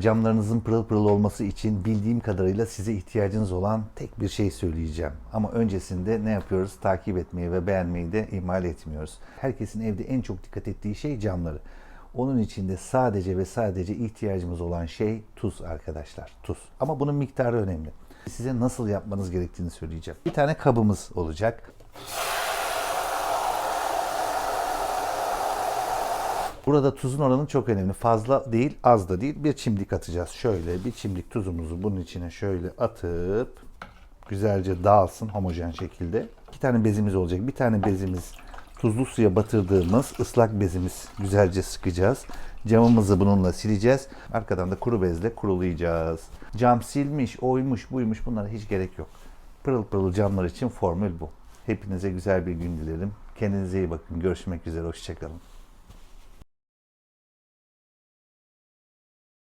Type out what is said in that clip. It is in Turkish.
Camlarınızın pırıl pırıl olması için bildiğim kadarıyla size ihtiyacınız olan tek bir şey söyleyeceğim. Ama öncesinde ne yapıyoruz? Takip etmeyi ve beğenmeyi de ihmal etmiyoruz. Herkesin evde en çok dikkat ettiği şey camları. Onun içinde sadece ve sadece ihtiyacımız olan şey tuz arkadaşlar. Tuz. Ama bunun miktarı önemli. Size nasıl yapmanız gerektiğini söyleyeceğim. Bir tane kabımız olacak. Burada tuzun oranı çok önemli. Fazla değil, az da değil. Bir çimdik atacağız. Şöyle bir çimdik tuzumuzu bunun içine şöyle atıp güzelce dağılsın homojen şekilde. İki tane bezimiz olacak. Bir tane bezimiz tuzlu suya batırdığımız ıslak bezimiz güzelce sıkacağız. Camımızı bununla sileceğiz. Arkadan da kuru bezle kurulayacağız. Cam silmiş, oymuş, buymuş bunlara hiç gerek yok. Pırıl pırıl camlar için formül bu. Hepinize güzel bir gün dilerim. Kendinize iyi bakın. Görüşmek üzere. Hoşçakalın.